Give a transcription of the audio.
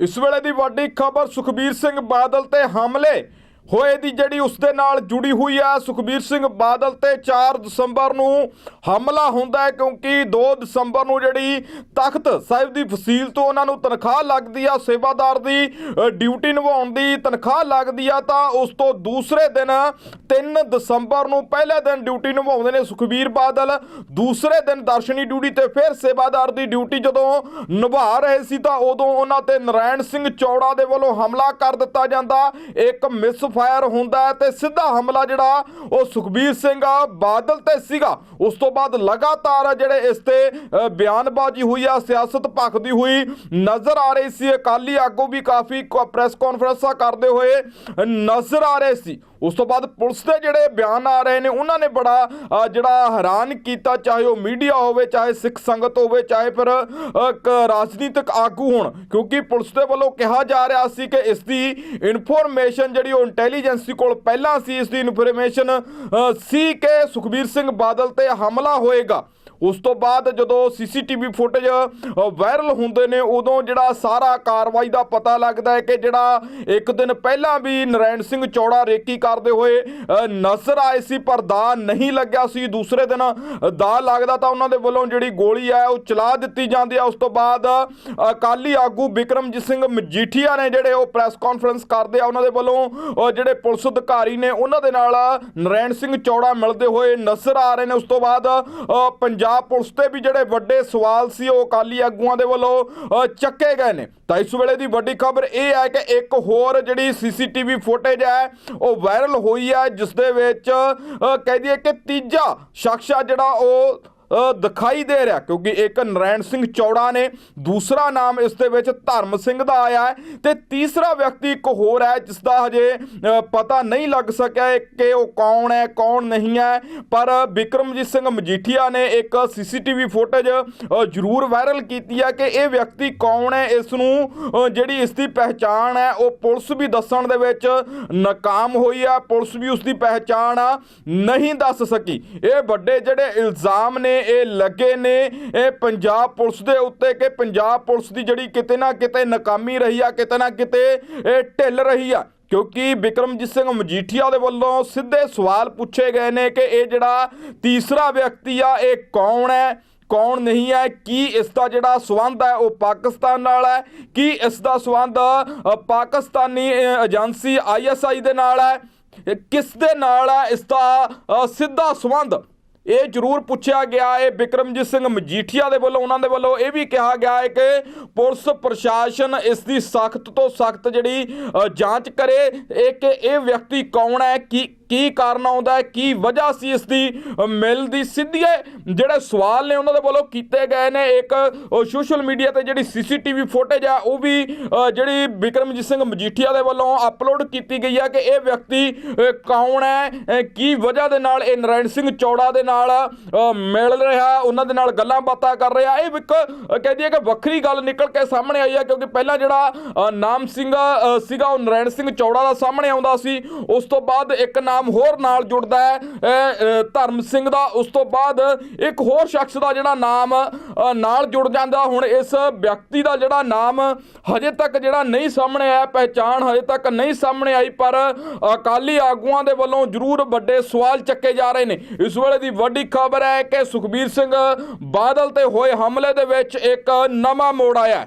ਇਸ ਵੇਲੇ ਦੀ ਵੱਡੀ ਖਬਰ ਸੁਖਬੀਰ ਸਿੰਘ ਬਾਦਲ ਤੇ ਹਮਲੇ। ਹੋਏ ਦੀ ਜਿਹੜੀ ਉਸ ਦੇ ਨਾਲ ਜੁੜੀ ਹੋਈ ਹੈ ਸੁਖਬੀਰ ਸਿੰਘ ਬਾਦਲ ਤੇ 4 ਦਸੰਬਰ ਨੂੰ ਹਮਲਾ ਹੁੰਦਾ ਹੈ ਕਿਉਂਕਿ 2 ਦਸੰਬਰ ਨੂੰ ਜਿਹੜੀ ਤਖਤ ਸਾਹਿਬ ਦੀ ਫਸੀਲ ਤੋਂ ਉਹਨਾਂ ਨੂੰ ਤਨਖਾਹ ਲੱਗਦੀ ਆ, ਸੇਵਾਦਾਰ ਦੀ ਡਿਊਟੀ ਨਿਭਾਉਣ ਦੀ ਤਨਖਾਹ ਲੱਗਦੀ ਆ, ਤਾਂ ਉਸ ਤੋਂ ਦੂਸਰੇ ਦਿਨ 3 ਦਸੰਬਰ ਨੂੰ ਪਹਿਲੇ ਦਿਨ ਡਿਊਟੀ ਨਿਭਾਉਂਦੇ ਨੇ ਸੁਖਬੀਰ ਬਾਦਲ, ਦੂਸਰੇ ਦਿਨ ਦਰਸ਼ਨੀ ਡਿਊਟੀ ਤੇ ਫਿਰ ਸੇਵਾਦਾਰ ਦੀ ਡਿਊਟੀ ਜਦੋਂ ਨਿਭਾ ਰਹੇ ਸੀ ਤਾਂ ਉਦੋਂ ਉਹਨਾਂ ਤੇ ਨਰਾਇਣ ਸਿੰਘ ਚੌੜਾ ਦੇ ਵੱਲੋਂ ਹਮਲਾ ਕਰ ਦਿੱਤਾ ਜਾਂਦਾ। ਇੱਕ ਮਿਸ ਫਾਇਰ ਹੁੰਦਾ ਹੈ ਤੇ ਸਿੱਧਾ ਹਮਲਾ ਜਿਹੜਾ, ਉਹ ਸੁਖਬੀਰ ਸਿੰਘ ਬਾਦਲ ਤੇ ਸੀਗਾ। ਉਸ ਤੋਂ ਬਾਅਦ ਲਗਾਤਾਰ ਜਿਹੜੇ ਇਸ ਤੇ ਬਿਆਨਬਾਜ਼ੀ ਹੋਈ ਆ, ਸਿਆਸਤ ਭਖਦੀ ਹੋਈ ਨਜ਼ਰ ਆ ਰਹੀ ਸੀ। ਅਕਾਲੀ ਆਗੂ ਵੀ ਕਾਫੀ ਪ੍ਰੈਸ ਕਾਨਫਰੰਸਾਂ ਕਰਦੇ ਹੋਏ ਨਜ਼ਰ ਆ ਰਹੇ ਸੀ। ਉਸ ਤੋਂ ਬਾਅਦ ਪੁਲਿਸ ਦੇ ਜਿਹੜੇ ਬਿਆਨ ਆ ਰਹੇ ਨੇ ਉਹਨਾਂ ਨੇ ਬੜਾ ਜਿਹੜਾ ਹੈਰਾਨ ਕੀਤਾ ਚਾਹੇ ਉਹ ਮੀਡੀਆ ਹੋਵੇ ਚਾਹੇ ਸਿੱਖ ਸੰਗਤ ਹੋਵੇ ਚਾਹੇ ਫਿਰ ਅ, ਰਾਜਨੀਤਿਕ ਆਗੂ ਹੋਣ ਕਿਉਂਕਿ ਪੁਲਿਸ ਦੇ ਵੱਲੋਂ ਕਿਹਾ ਜਾ ਰਿਹਾ ਸੀ ਕਿ ਇਸ ਦੀ ਇਨਫੋਰਮੇਸ਼ਨ ਜਿਹੜੀ ਉਹ ਇੰਟੈਲੀਜੈਂਸੀ ਕੋਲ ਪਹਿਲਾਂ ਸੀ ਇਸ ਦੀ ਇਨਫੋਰਮੇਸ਼ਨ ਸੀ ਕਿ ਸੁਖਬੀਰ ਸਿੰਘ ਬਾਦਲ ਤੇ ਹਮਲਾ ਹੋਏਗਾ। ਉਸ ਤੋਂ ਬਾਅਦ ਜਦੋਂ ਸੀਸੀਟੀਵੀ ਫੁਟੇਜ ਵਾਇਰਲ ਹੁੰਦੇ ਨੇ ਉਦੋਂ ਜਿਹੜਾ ਸਾਰਾ ਕਾਰਵਾਈ ਦਾ ਪਤਾ ਲੱਗਦਾ ਹੈ ਕਿ ਜਿਹੜਾ ਇੱਕ ਦਿਨ ਪਹਿਲਾਂ ਵੀ ਨਰਾਇਣ ਸਿੰਘ ਚੌੜਾ ਰੇਕੀ ਕਰਦੇ ਹੋਏ ਨਜ਼ਰ ਆਏ ਸੀ ਪਰ ਦਾ ਨਹੀਂ ਲੱਗਿਆ ਸੀ। ਦੂਸਰੇ ਦਿਨ ਦਾ ਲੱਗਦਾ ਤਾਂ ਉਹਨਾਂ ਦੇ ਵੱਲੋਂ ਜਿਹੜੀ ਗੋਲੀ ਹੈ ਉਹ ਚਲਾ ਦਿੱਤੀ ਜਾਂਦੀ ਹੈ। ਉਸ ਤੋਂ ਬਾਅਦ ਅਕਾਲੀ ਆਗੂ ਬਿਕਰਮਜੀਤ ਸਿੰਘ ਮਜੀਠੀਆ ਨੇ ਜਿਹੜੇ ਉਹ ਪ੍ਰੈਸ ਕਾਨਫਰੰਸ ਕਰਦੇ ਆ ਉਹਨਾਂ ਦੇ ਵੱਲੋਂ ਜਿਹੜੇ ਪੁਲਿਸ ਅਧਿਕਾਰੀ ਨੇ ਉਹਨਾਂ ਦੇ ਨਾਲ ਨਰਾਇਣ ਸਿੰਘ ਚੌੜਾ ਮਿਲਦੇ ਹੋਏ ਨਜ਼ਰ ਆ ਰਹੇ ਨੇ। ਉਸ ਤੋਂ ਬਾਅਦ ਅ, ਪੰਜਾਬ ਪੁਲਿਸ ਤੇ ਵੀ ਜਿਹੜੇ ਵੱਡੇ ਸਵਾਲ ਸੀ ਉਹ ਅਕਾਲੀ ਆਗੂਆਂ ਦੇ ਵੱਲੋਂ ਅ, ਚੱਕੇ ਗਏ ਨੇ। ਤਾਂ ਇਸ ਵੇਲੇ ਦੀ ਵੱਡੀ ਖਬਰ ਇਹ ਹੈ ਕਿ ਇੱਕ ਹੋਰ ਜਿਹੜੀ ਸੀਸੀਟੀਵੀ ਫੁਟੇਜ ਹੈ ਉਹ ਵਾਇਰਲ ਹੋਈ ਹੈ ਜਿਸ ਦੇ ਵਿੱਚ ਕਹਿ ਦਈਏ ਕਿ ਤੀਜਾ ਸ਼ਖਸ ਆ ਜਿਹੜਾ ਉਹ ਦਿਖਾਈ ਦੇ ਰਿਹਾ, ਕਿਉਂਕਿ ਇੱਕ ਨਰਾਇਣ ਸਿੰਘ ਚੌੜਾ ਨੇ, ਦੂਸਰਾ ਨਾਮ ਇਸ ਦੇ ਵਿੱਚ ਧਰਮ ਸਿੰਘ ਦਾ ਆਇਆ ਹੈ ਤੇ ਤੀਸਰਾ ਵਿਅਕਤੀ ਇੱਕ ਹੋਰ ਹੈ ਜਿਸ ਦਾ ਹਜੇ ਪਤਾ ਨਹੀਂ ਲੱਗ ਸਕਿਆ ਕਿ ਉਹ ਕੌਣ ਹੈ, ਕੌਣ ਨਹੀਂ ਹੈ, ਪਰ ਬਿਕਰਮਜੀਤ ਸਿੰਘ ਮਜੀਠੀਆ ਨੇ ਇੱਕ ਸੀਸੀਟੀਵੀ ਫੁਟੇਜ ਜ਼ਰੂਰ ਵਾਇਰਲ ਕੀਤੀ ਹੈ ਕਿ ਇਹ ਵਿਅਕਤੀ ਕੌਣ ਹੈ ਇਸ ਨੂੰ ਜਿਹੜੀ ਇਸ ਦੀ ਪਹਿਚਾਣ ਹੈ, ਉਹ ਪੁਲਿਸ ਵੀ ਦੱਸਣ ਦੇ ਵਿੱਚ ਨਾਕਾਮ ਹੋਈ ਹੈ, ਪੁਲਿਸ ਵੀ ਉਸ ਦੀ ਪਹਿਚਾਣ ਨਹੀਂ ਦੱਸ ਸਕੀ। ਇਹ ਵੱਡੇ ਜਿਹੜੇ ਇਲਜ਼ਾਮ ਨੇ ਇਹ ਲੱਗੇ ਨੇ ਇਹ ਪੰਜਾਬ ਪੁਲਿਸ ਦੇ ਉੱਤੇ ਕਿ ਪੰਜਾਬ ਪੁਲਿਸ ਦੀ ਜਿਹੜੀ ਕਿਤੇ ਨਾ ਕਿਤੇ ਨਾਕਾਮੀ ਰਹੀ ਆ ਕਿਤੇ ਨਾ ਕਿਤੇ ਇਹ ਢਿੱਲ ਰਹੀ ਆ। ਕਿਉਂਕਿ ਬਿਕਰਮਜੀਤ ਸਿੰਘ ਮਜੀਠੀਆ ਦੇ ਵੱਲੋਂ ਸਿੱਧੇ ਸਵਾਲ ਪੁੱਛੇ ਗਏ ਨੇ ਕਿ ਇਹ ਜਿਹੜਾ ਤੀਸਰਾ ਵਿਅਕਤੀ ਆ ਇਹ ਕੌਣ ਹੈ? ਕੌਣ ਨਹੀਂ ਹੈ? ਕੀ ਇਸ ਦਾ ਜਿਹੜਾ ਸਬੰਧ ਹੈ ਉਹ ਪਾਕਿਸਤਾਨ ਨਾਲ ਹੈ? ਕੀ ਇਸ ਦਾ ਸਬੰਧ ਅ, ਪਾਕਿਸਤਾਨੀ ਅ, ਏਜੰਸੀ ਆਈਐਸਆਈ ਦੇ ਨਾਲ ਹੈ? ਕਿਸ ਦੇ ਨਾਲ ਹੈ? ਇਸ ਦਾ ਸਿੱਧਾ ਸਬੰਧ ਇਹ ਜ਼ਰੂਰ ਪੁੱਛਿਆ ਗਿਆ ਹੈ, ਬਿਕਰਮਜੀਤ ਸਿੰਘ ਮਜੀਠੀਆ ਦੇ ਵੱਲੋਂ, ਉਹਨਾਂ ਦੇ ਵੱਲੋਂ ਇਹ ਵੀ ਕਿਹਾ ਗਿਆ ਹੈ ਕਿ ਪੁਲਿਸ ਪ੍ਰਸ਼ਾਸਨ ਇਸ ਦੀ ਸਖਤ ਤੋਂ ਸਖਤ ਜਿਹੜੀ ਜਾਂਚ ਕਰੇ। ਇਹ ਕਿ ਇਹ ਵਿਅਕਤੀ ਕੌਣ ਹੈ, ਕੀ ਕੀ ਕਾਰਨ ਆਉਂਦਾ ਹੈ ਕੀ ਵਜ੍ਹਾ ਸੀ ਇਸ ਦੀ ਅ, ਮਿਲ ਦੀ ਸਿੱਧੀਏ ਜਿਹੜੇ ਸਵਾਲ ਨੇ ਉਹਨਾਂ ਦੇ ਵੱਲੋਂ ਕੀਤੇ ਗਏ ਨੇ। ਇੱਕ ਸੋਸ਼ਲ ਮੀਡੀਆ ਤੇ ਜਿਹੜੀ ਸੀਸੀਟੀਵੀ ਫੁਟੇਜ ਆ ਉਹ ਵੀ ਜਿਹੜੀ ਬਿਕਰਮਜੀਤ ਸਿੰਘ ਮਜੀਠੀਆ ਦੇ ਵੱਲੋਂ ਅਪਲੋਡ ਕੀਤੀ ਗਈ ਹੈ ਕਿ ਇਹ ਵਿਅਕਤੀ ਕੌਣ ਹੈ ਕੀ ਵਜ੍ਹਾ ਦੇ ਨਾਲ ਇਹ ਨਰਾਇਣ ਸਿੰਘ ਚੌੜਾ ਦੇ ਨਾਲ ਮਿਲ ਰਿਹਾ ਉਹਨਾਂ ਦੇ ਨਾਲ ਗੱਲਾਂ ਬਾਤਾਂ ਕਰ ਰਿਹਾ। ਇਹ ਇੱਕ ਅ, ਕਹਿ ਦਈਏ ਕਿ ਵੱਖਰੀ ਗੱਲ ਨਿਕਲ ਕੇ ਸਾਹਮਣੇ ਆਈ ਹੈ ਕਿਉਂਕਿ ਪਹਿਲਾਂ ਜਿਹੜਾ ਨਾਮ ਸਿੰਘ ਸੀਗਾ ਉਹ ਨਰਾਇਣ ਸਿੰਘ ਚੌੜਾ ਦਾ ਸਾਹਮਣੇ ਆਉਂਦਾ ਸੀ। ਉਸ ਤੋਂ ਬਾਅਦ ਇੱਕ ਨਾਮ ਹੋਰ ਨਾਲ ਜੁੜਦਾ ਹੈ ਧਰਮ ਸਿੰਘ ਦਾ। ਉਸ ਤੋਂ ਬਾਅਦ ਇੱਕ ਹੋਰ ਸ਼ਖਸ ਦਾ ਜਿਹੜਾ ਨਾਮ ਨਾਲ ਜੁੜ ਜਾਂਦਾ। ਹੁਣ ਇਸ ਵਿਅਕਤੀ ਦਾ ਜਿਹੜਾ ਨਾਮ ਹਜੇ ਤੱਕ ਜਿਹੜਾ ਨਹੀਂ ਸਾਹਮਣੇ ਆਇਆ, ਪਹਿਚਾਣ ਹਜੇ ਤੱਕ ਨਹੀਂ ਸਾਹਮਣੇ ਆਈ, ਪਰ ਅਕਾਲੀ ਆਗੂਆਂ ਦੇ ਵੱਲੋਂ ਜ਼ਰੂਰ ਵੱਡੇ ਸਵਾਲ ਚੱਕੇ ਜਾ ਰਹੇ ਨੇ। ਇਸ ਵੇਲੇ ਦੀ ਵੱਡੀ ਖਬਰ ਹੈ ਕਿ ਸੁਖਬੀਰ ਸਿੰਘ ਬਾਦਲ ਤੇ ਹੋਏ ਹਮਲੇ ਦੇ ਵਿੱਚ ਇੱਕ ਨਵਾਂ ਮੋੜ ਆਇਆ